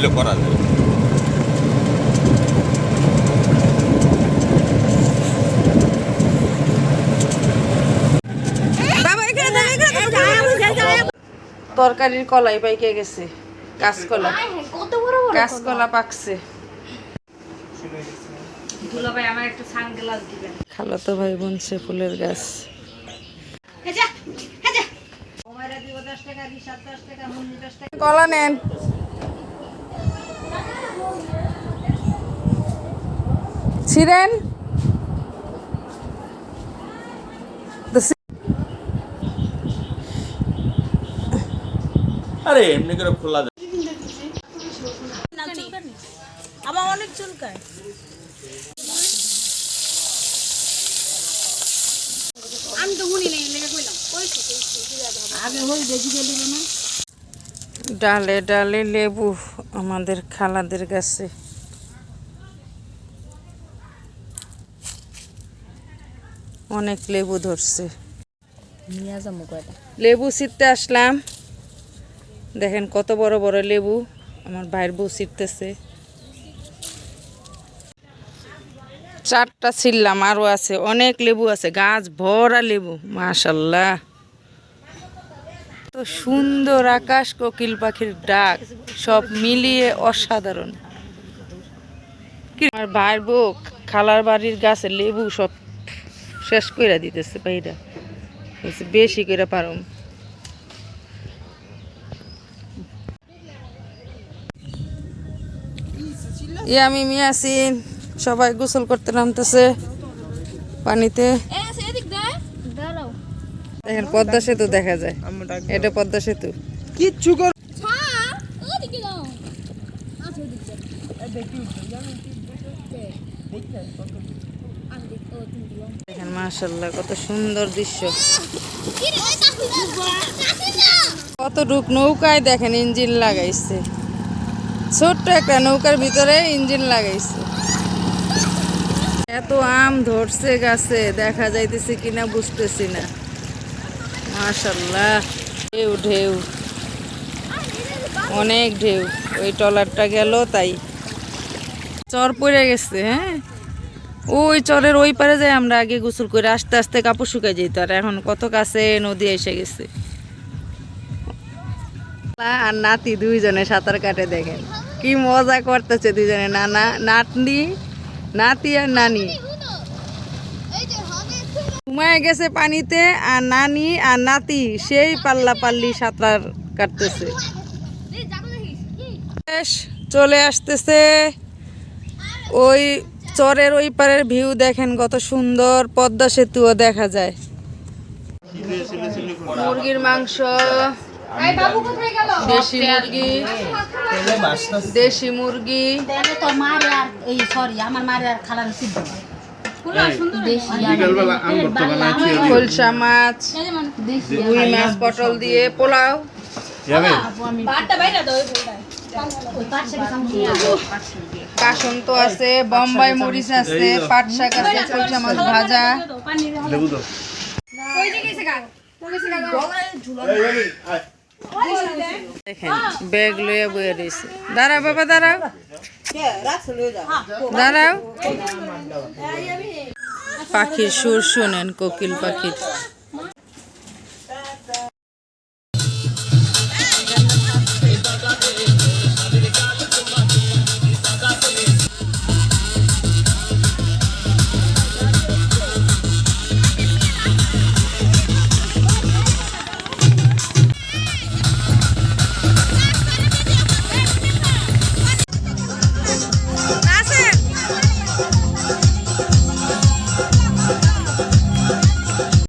হইলে করা যায়। তরকারির কলাই পাইকে গেছে কাঁচকলা কাঁচকলা পাকছে। ভাই বুনছে ফুলের গাছ। কলা নেন। ছিলেন? আরে এমনি করে খোলা যায়। আমার অনেক চুলকায়। আমি তো শুনি নাই লেগে কইলাম। আগে হই বেজি গেলি না। ডালে ডালে লেবু আমাদের খালাদের গাছে অনেক লেবু ধরছে। লেবু ছিটতে আসলাম। দেখেন কত বড় বড় লেবু। আমার ভাইয়ের বউ ছিটতেছে চারটা ছিললাম আরও আছে। অনেক লেবু আছে গাছ ভরা লেবু মাশাল্লাহ। তো সুন্দর আকাশ কোকিল পাখির ডাক সব মিলিয়ে অসাধারণ। আমার ভাইয়ের বউ খালার বাড়ির গাছে লেবু সব শেষ কইরা দিতেছে বলছে, বেশি করে পারম। আমি মিয়াসিন সবাই গোসল করতে নামতেছে পানিতে। দেখেন পদ্মা সেতু দেখা যায়। এটা পদ্মা সেতু। ওদিকে দেখেন কত সুন্দর দৃশ্য। কি রে ওই কাকু কাকু না কতটুক নৌকায় দেখেন, ইঞ্জিন লাগাইছে। ছোট্ট একটা নৌকার ভিতরে ইঞ্জিন লাগাইছে। এত আম ধরছে গাছে, দেখা যাইতেছে কিনা বুঝতেছি না। মাশাল্লাহ ঢেউ ঢেউ। অনেক ঢেউ। ওই ট্রলারটা গেল, তাই। চর পড়ে গেছে হ্যাঁ? ওই চরের ওই পারে যাই আমরা আগে গোসল করে আস্তে আস্তে কাপড় শুকাই যেত আর এখন কত কাছে নদী এসে গেছে। আর নাতি দুইজনে সাঁতার কাটে দেখেন। কি মজা করতেছে দুইজনে নানা নাতনি নাতি আর নানি। এই ঘুমায় গেছে পানিতে আর নানি আর নাতি সেই পাল্লা পাল্লি সাঁতার কাটতেছে। চলে আসতেছে ওই চরের ওই পারের ভিউ দেখেন কত সুন্দর পদ্মা সেতুও দেখা যায়। মুরগির মাংস এই বাবু কোথায় গেল? দেশি মুরগি দেশি মুরগি। তাহলে তো মারে আর এই সরি আমার মারে আর খালার সিদ্ধ। দেশি খোলসা মাছ রুই মাছ পটল দিয়ে পোলাও। ওই পাশে গেছিলাম কাসন তো আছে বোম্বাই মরিচ আছে পাট শাক আছে খোলসা মাছ ভাজা। দেখেন ব্যাগ লয়ে বয়ে রয়েছে দাঁড়াও বাবা দাঁড়াও। দাঁড়াও। পাখির সুর শোনেন কোকিল পাখির।